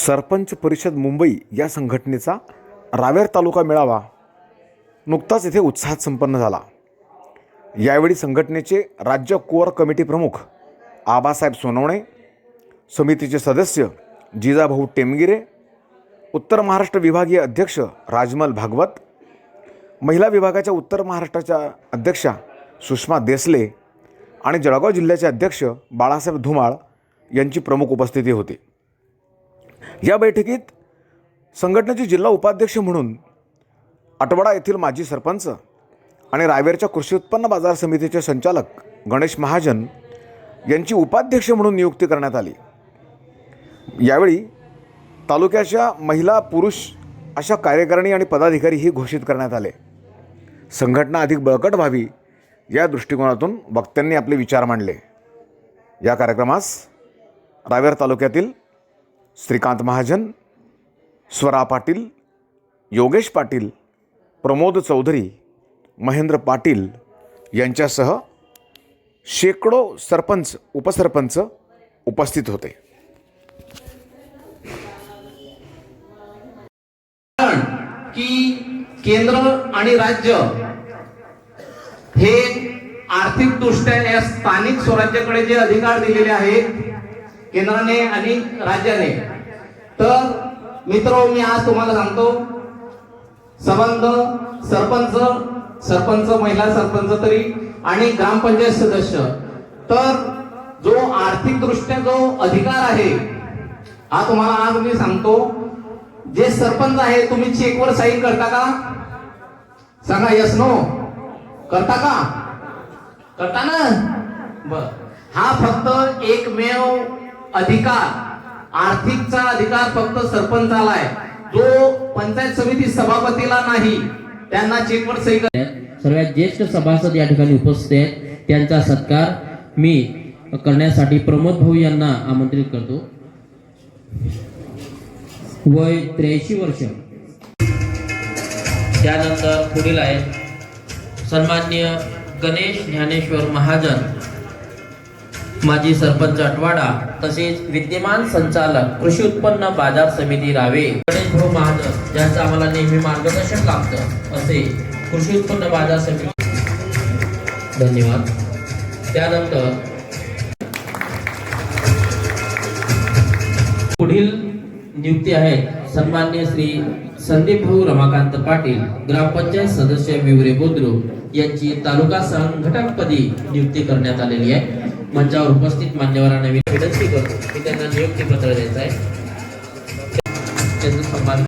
सरपंच परिषद मुंबई या संघटनेचा रावेर तालुका मेळावा नुकताच येथे उत्साहात संपन्न झाला. यावेळी संघटनेचे राज्य कोअर कमिटी प्रमुख आबासाहेब सोनवणे समितीचे सदस्य जिजाभाऊ टेमगिरे उत्तर महाराष्ट्र विभागीय अध्यक्ष राजमल भागवत महिला विभागाच्या उत्तर महाराष्ट्राच्या अध्यक्षा सुषमा देसले आणि जळगाव जिल्ह्याचे अध्यक्ष बाळासाहेब धुमाळ यांची प्रमुख उपस्थिती होती. या बैठकीत संघटनेचे जिल्हा उपाध्यक्ष म्हणून अटवाडा येथील माजी सरपंच आणि रायवेरच्या कृषी उत्पन्न बाजार समितीचे संचालक गणेश महाजन यांची उपाध्यक्ष म्हणून नियुक्ती करण्यात आली. यावेळी तालुक्याच्या महिला पुरुष अशा कार्यकारिणी आणि पदाधिकारीही घोषित करण्यात आले. संघटना अधिक बळकट व्हावी या दृष्टिकोनातून वक्त्यांनी आपले विचार मांडले. या कार्यक्रमास रावेर तालुक्यातील श्रीकांत महाजन स्वरा पाटील योगेश पाटील प्रमोद चौधरी महेंद्र पाटील यांच्यासह शेकडो सरपंच उपसरपंच उपस्थित होते. की केंद्र आणि राज्य हे आर्थिक दृष्ट्या या स्थानिक स्वराज्याकडे जे अधिकार दिलेले आहेत केंद्राने आणि राज्याने. तर मित्र मी आज तुम्हाला सांगतो संबंध सरपंच सरपंच महिला सरपंच तरी आणि ग्रामपंचायत सदस्य. तर जो आर्थिक दृष्ट्या जो अधिकार आहे हा तुम्हाला आज मी सांगतो. जे सरपंच आहे तुम्ही चेकवर साईन करता का? सांगा यस नो करता का? करता ना? बर. हा फक्त एकमेव अधिकार आर्थिकचा अधिकार फक्त सरपंचाला आहे जो पंचायत समिती सभापतीला नाही त्यांना चेकवर सही सर्वात ज्येष्ठ सभासद या ठिकाणी उपस्थित आहेत. त्यांचा सत्कार मी करण्यासाठी प्रमोद भाऊ यांना आमंत्रित करतो. वय त्र्याऐंशी वर्ष. त्यानंतर पुढील आहेत सन्मान्य गणेश ज्ञानेश्वर महाजन. माजी सरपंच अटवाडा तसेच विद्यमान संचालक कृषी उत्पन्न बाजार समिती रावे गणेश भाऊ महाजन यांचं आम्हाला नेहमी मार्गदर्शन लाभतं असे कृषी उत्पन्न बाजार समिती. धन्यवाद. त्यानंतर पुढील नियुक्ती आहेत सन्मान्य श्री संदीप भाऊ रमाकांत पाटील ग्रामपंचायत सदस्य विवरे बोद्रू यांची तालुका संघटकपदी नियुक्ती करण्यात आलेली आहे. मंचावर उपस्थित मान्यवरांना विनंती करतो की त्यांना नियुक्ती पत्र द्यायचं आहे. त्यांचं सन्मान